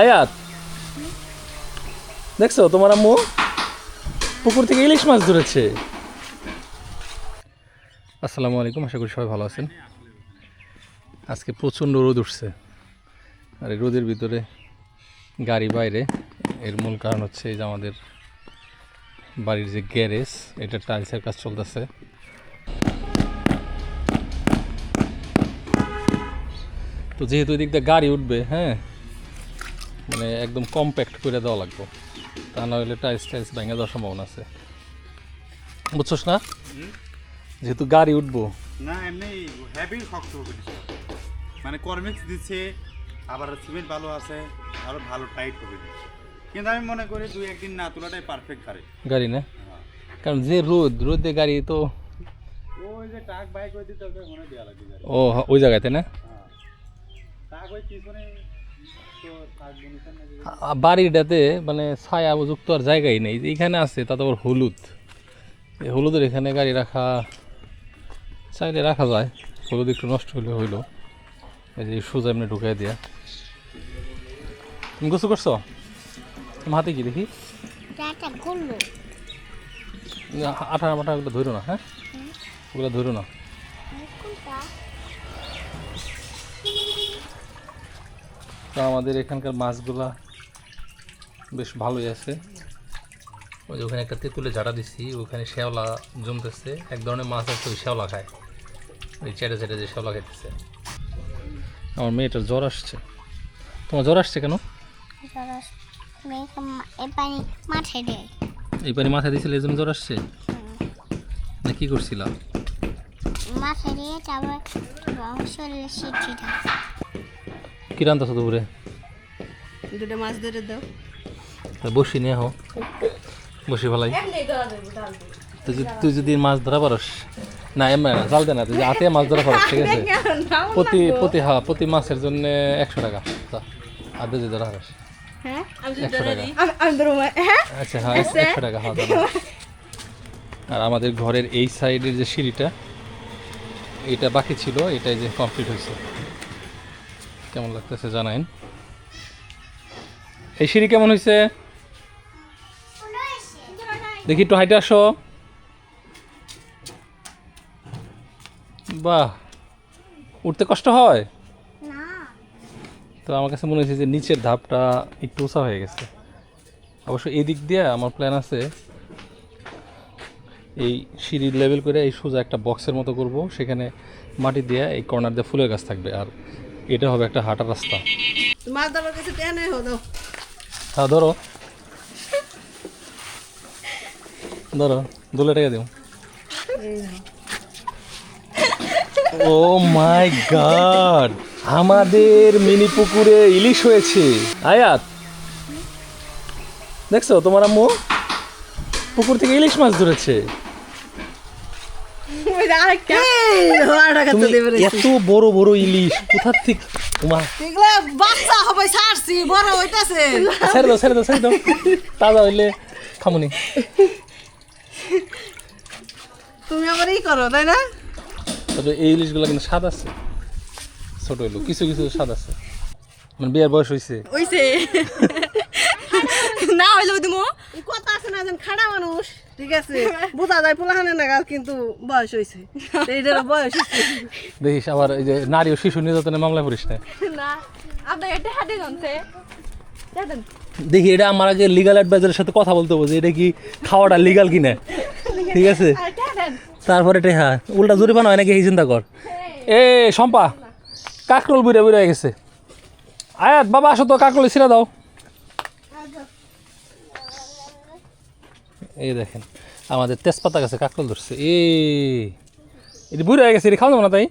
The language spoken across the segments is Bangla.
আয়াত দেখছ, তোমার আম্মু? পুকুর থেকে ইলিশ মাছ ধরেছে। আসসালামু আলাইকুম, আশা করি সবাই ভালো আছেন। আজকে প্রচণ্ড রোদ উঠছে। আর এই রোদের ভিতরে গাড়ি বাইরে, এর মূল কারণ হচ্ছে এই যে আমাদের বাড়ির যে গ্যারেজ, এটা টাইলসের কাজ চলতেছে। তো যেহেতু এদিক দিয়ে গাড়ি উঠবে হ্যাঁ মানে একদম কম্প্যাক্ট করে দেওয়া লাগবে। তা না হলে টাইলস টাইলস ভেঙে দেওয়ার সম্ভাবনা আছে। বুঝছস না? যেহেতু গাড়ি উঠবো। না এমনি হেভি শক্ত হবে মানে কর্মিক্স দিচ্ছে আবার সিমেন্ট ভালো আছে আরও ভালো টাইট হবে কিন্তু আমি মনে করি দুই একদিন না তোলাটাই পারফেক্ট গাড়ি। গাড়ি না? কারণ যে রোদ রোদে গাড়ি তো ওই যে টাক বাইক ওই দিতে ওকে মনে দেওয়া লাগবে ও ওই জায়গাতে না? হ্যাঁ। টাক ওই পিছনে বাড়িটাতে মানে ছায়া যুক্ত আর জায়গাই নেই। এখানে আছে তাতে আবার হলুদ। এই হলুদের এখানে গাড়ি রাখা চাইলে রাখা যায়। হলুদ একটু নষ্ট হলে হইল। এই যে সোজা এমনি ঢুকাই দিয়া। তুমি গোসল করছ? তোমার হাতে কি দেখি? আঠা মাঠা ওগুলো ধরো না হ্যাঁ? ওগুলো ধরো না। তো আমাদের এখানকার মাছগুলা বেশ ভালোই আছে। ওই যে ওখানে একটা তেঁতুলে ঝাড়া দিছি ওখানে শ্যাওলা জমতেছে এক ধরনের মাছ আছে ওই শ্যাওলা খায়। ওই চেটে চেটে যে শ্যাওলা খাইতেছে। আমার মেয়েটার জ্বর আসছে। তোমার জ্বর আসছে কেন? এই পানি মাথায় দিয়েছিলে এই জন্য জ্বর আসছে? না কি করছিলাম মাঠে দিয়ে তারপর শরীরে শীত কি রান্তাছো দুপুরে? দুটো মাছ ধরে দাও। বসি নিয়ে হো বসি ভালাই। তুই যদি তুই যদি মাছ ধরা পারস। না এমন না জাল দে না তুই হাতে মাছ ধরা পারস ঠিক আছে? প্রতি প্রতি হ্যাঁ প্রতি মাছের জন্য একশো টাকা। তা আধে যে ধরা পারস। হ্যাঁ? হ্যাঁ? আচ্ছা হ্যাঁ একশো টাকা হ্যাঁ দাদা আর আমাদের ঘরের এই সাইডের যে সিঁড়িটা এটা বাকি ছিল এটাই যে কমপ্লিট হয়েছে। কেমন লাগতেছে জানাইন এই সিঁড়ি কেমন হয়েছে দেখি একটু হাইটে আসো। বাহ, উঠতে কষ্ট হয়? তো আমার কাছে মনে হয়েছে যে নিচের ধাপটা একটু উঁচা হয়ে গেছে। অবশ্য এই দিক দিয়ে আমার প্ল্যান আছে এই সিঁড়ির লেভেল করে এই সোজা একটা বক্সের মতো করব। সেখানে মাটি দিয়ে এই কর্নার দিয়ে ফুলের গাছ থাকবে। আর এটা হবে একটা হাঁটার রাস্তা। মাছ ধরার কাছে টেনে হো হ্যাঁ ধরো। ধরো দুলে টাকা দিও। ও মাই গড আমাদের মিনি পুকুরে ইলিশ হয়েছে। আয়াত দেখছ তোমার আম্মু? পুকুর থেকে ইলিশ মাছ ধরেছে ওই যে আরেকটা আরেকটা তুমি তো দেবে এত বড় বড় ইলিশ কোথার থেকে? তোমার বাচ্চা হবে ছাড়ছি বড় হইতাছে। ছেড়ে দাও ছেড়ে দাও ছেড়ে দাও। তাজা হইলে খামুনি। তুমি আবার ই করো তাই না? তবে এই ইলিশগুলো কিন্তু স্বাদ আছে। ছোট হইল কিছু কিছু স্বাদ আছে। মানে বিয়ের বয়স হয়েছে ওইছে না এই কথা আছে না যেন খাড়া মানুষ। ঠিক আছে বোঝা যায় পোলাহানে নাগাল কিন্তু বয়স হইছে। এইটার বয়স দেখিস আবার এই যে নারী ও শিশু নির্যাতনের মামলা করিস না। না আপনার এটা হাতে জানছে দেখি এটা আমার আগে লিগাল অ্যাডভাইজারের সাথে কথা বলতে হবে যে এটা কি খাওয়াটা লিগাল কিনা। ঠিক আছে? তারপরে এটা হ্যাঁ উল্টা জরিমানা হয় নাকি এই চিন্তা কর। এ শম্পা কাকরোল বুড়ে বুড়ে গেছে। আয়াত বাবা আসো তো কাকরোল ছিঁড়া দাও। এই দেখেন আমাদের তেজপাতা গাছে কাকরোল ধরছে। এ এটি বুড়ে হয়ে গেছে এটি খাওয়া যাব না তাই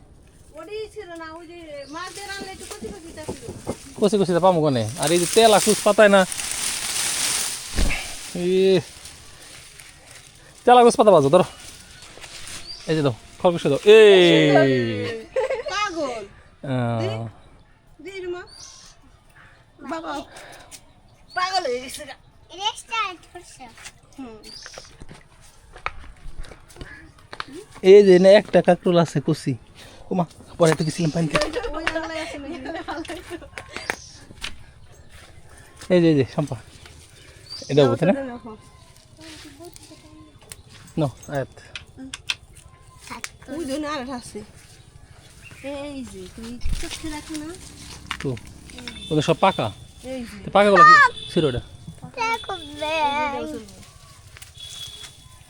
কষে কষিতে পাবো কোনে? আর এই যে তেল আসুস পাতায় না এ তেল আগুস পাতা বাজো ধরো। এই যে দাও খরগোশে দাও। এই পাগল। হয়ে গেছে এই যে না একটা কাকরোল আছে কষি ওমা পরে তো গেছিলাম পানিতে এই যে এই যে সম্পা এটা বুঝতে না? নো আয়াত। ওই জন্য আর আছে। এই যে তুমি চোখে রাখো না? তো ওদের সব পাকা? এই যে। পাকাগুলো কি? ছিল ওটা? দেখো ব্যাং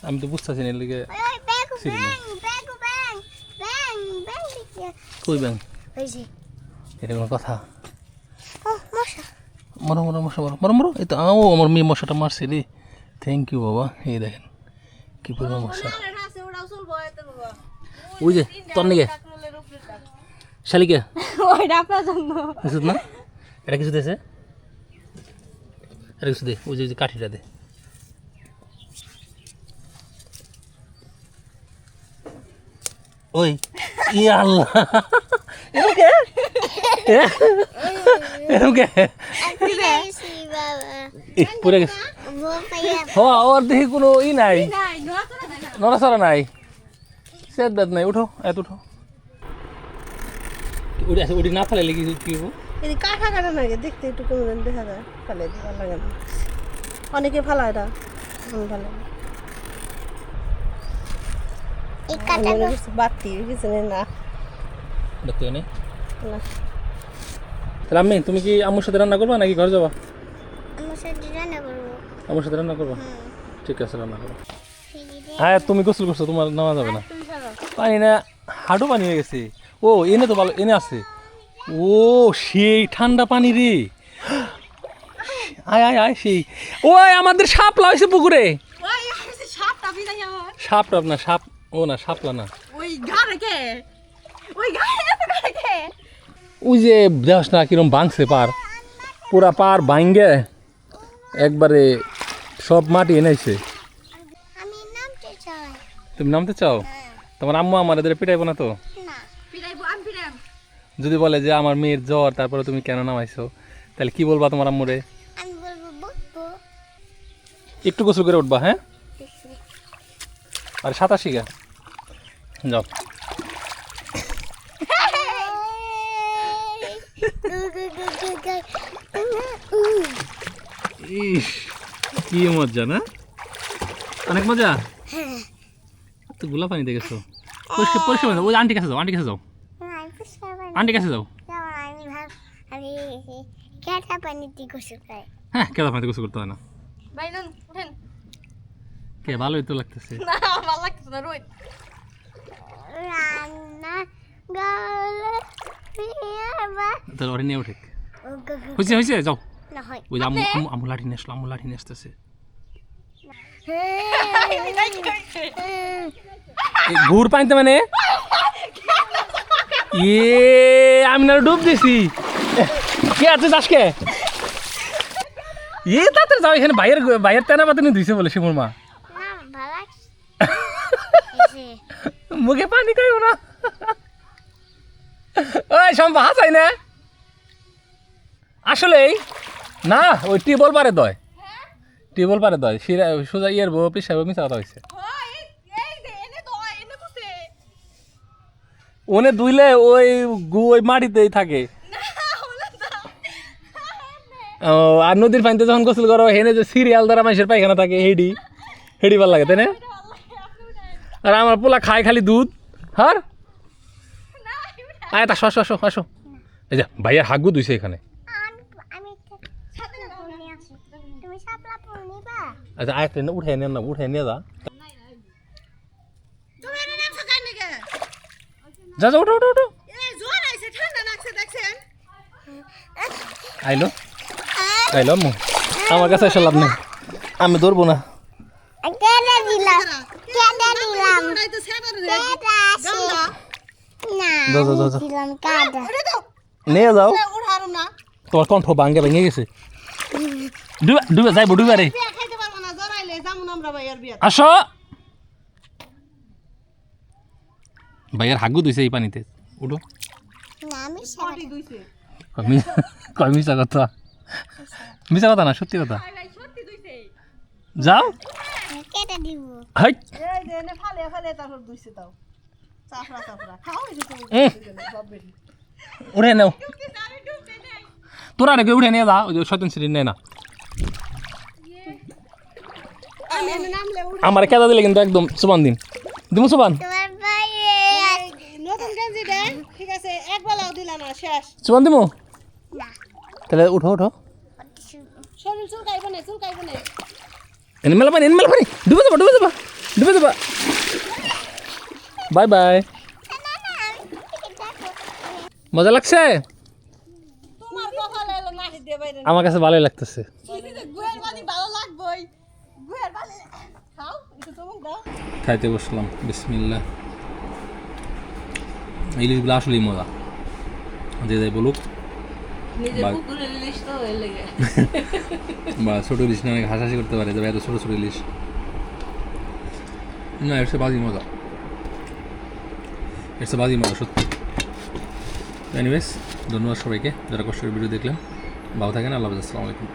আমি তো বুঝতেছি না লিগে কই ব্যাং? এটা কোনো কথা? মরো মরো মশা মরো মরো মরো। এই তো ও আমার মেয়ে মশাটা মারছে রে। থ্যাংক ইউ বাবা। এই দেখেন কি পরিমাণ মশা। ওই যে তোর নিকে। শালিকে। ওইটা আপনার জন্য। না? এটা কিছু দিয়েছে? এটা কিছু দে ওই যে ওই যে কাঠিটা দে। ওই ই আল্লাহ এরকম কে এরকম কে পেয়েছি বাবা ই, পড়ে গেছে। বউ হ ওর দেখি কোনো ই নাই। নড়াচড়া নাই। সেট বেদ নাই। উঠো এত উঠো। উঠে আছে উঠে না ফেলে লেগে কি হব? এই কাঠা কাটা লাগে দেখতে একটু কেমন দেখা যায়। ফেলে ভালো লাগে অনেকে ফালা এটা আমি ভালো এই কাটা বাতি কিছু নেই না দেখতে নেই না তাহলে আমি তুমি কি আম্মুর সাথে রান্না করবা নাকি ঘরে যাবা? আমার সাথে রান্না করব। আম্মুর সাথে রান্না করবা? ঠিক আছে রান্না করো। ফ্রিজে হ্যাঁ তুমি গোসল করছ তোমার নেওয়া যাবে না। তুমি চলো পানি না হাঁটু পানি হয়ে গেছে। ও এনে তো ভালো এনে আছে। ও সেই ঠান্ডা পানি রে। আয় আয় আয় সেই। ওই আমাদের সাপলা হয়েছে পুকুরে। সাপ টাপ না সাপ ও না সাপলা না। ওই কে ওই কে ওই যে দেখ না কিরম ভাঙছে পার। পুরা পার ভাঙ্গে একবারে সব মাটি এনেছে। তুমি নামতে চাও? তোমার আম্মু আমার এদের পিটাইবো না তো? যদি বলে যে আমার মেয়ের জ্বর তারপরে তুমি কেন নামাইছো? তাহলে কি বলবা তোমার আম্মুরে? আমি বলব বুকবো একটু গোসল করে উঠবা হ্যাঁ? আর সাঁতার শিখা যাও। ইস কি মজা না? অনেক মজা? তো গোলা পানি দেখেছ? পরিষ্কার পরিষ্কার ওই আন্টি কাছে যাও আন্টি কাছে যাও। আন্টি কাছে যাও। হ্যাঁ কেদা পানিতে গোসল করতে হয় না। কে ভালোই তো লাগতেছে। না ভালো লাগতেছে না ফিরবা তাহলে ওরে নিয়ে উঠে। ও গগু হয়েছে হয়েছে যাও। ওই যে আম্মু আম্মু আম্মু লাঠি নিয়ে আসলো আম্মু লাঠি নিয়ে আসতেছে। ঘুর পানিতে মানে? ইয়ে আমি না ডুব দিছি। কে আছে আজকে ইয়ে তাতে যাও এখানে বাইরের বাইরের তেনা পাতে ধুইছে বলে শিমুর মা না ভালো লাগছে মুখে পানি খাইও না। ওই সম্পা হাসাই না। আসলেই না ওই টিউবল পারে দয়। টিউবল পারে দয়। সিরা সোজা ইয়ের বউ পিসাব মিশা হয়েছে হয় ওনে ধুইলে ওই গু ওই মাটিতেই থাকে। ও, আর নদীর পানিতে যখন গোসল করো হেনে যে সিরিয়াল দ্বারা মানুষের পায়খানা থাকে হেডি। হেডি ভালো লাগে তাই না? আর আমার পোলা খায় খালি দুধ হার আয় তা আসো আসো আসো। এই যা ভাইয়া হাগু দুইছে এখানে। আচ্ছা আয় একটা উঠে নিয়ে না, উঠে নিয়ে যা। যা যা জ্বর আইছে ঠান্ডা আইলো। আইলো আম্মু। আমার কাছে এসে লাভ নেই। আমি ধরবো না। নিয়ে যাও। উঠারো তোমার কণ্ঠ ভাঙ্গে ভেঙে গেছে। ডুবে ডুবে যাইবো ডুবে রে। ভাইয়ার আসো। ভাইয়ার হাগু দিছে এই পানিতে। উঠো। না আমি পটি দুইছে কয় মিশা কথা? মিশা কথা না সত্যি কথা? যাও। কেটে দিব। হাই। এই যে এনে ফালে ফালে তারপর দুইছে তাও। চাপড়া চাপড়া। খাও এই যে তুমি উম, সব বেরি। উঠে নাও। তোরা রেখে উঠে নিয়ে যা ওই যে শয়তান সিঁড়ি নেয় না। উঠে আমার কেদা দিলে কিন্তু একদম সুবান দিন। দিমু সুবান তোমার বাইরে নতুন দে। ঠিক আছে এক বেলাও দিলা না শেষ। সুবান দিমু? না। তাহলে উঠো উঠো। শরীর চুলকাইব না চুলকাইব না। এনে মেলা পানি এনে মেলা পানি ডুবে যাবা ডুবে যাবা ডুবে যাবা বাই বাই মজা লাগছে? আমার কাছে ভালোই লাগতেছে। খাইতে বসলাম বিসমিল্লা ইলিশগুলো আসলেই মজা। যে যাই বলুক। বা ছোট ইলিশ না অনেক হাসাহাসি করতে পারে তবে এত ছোট ছোট ইলিশ না এর বাজি মজা। এর বাজি মজা সত্যি। এনিওয়েজ ধন্যবাদ সবাইকে যারা কষ্ট করে ভিডিও দেখলেন। ভালো থাকেন আল্লাহ হাফেজ আসসালামু আলাইকুম।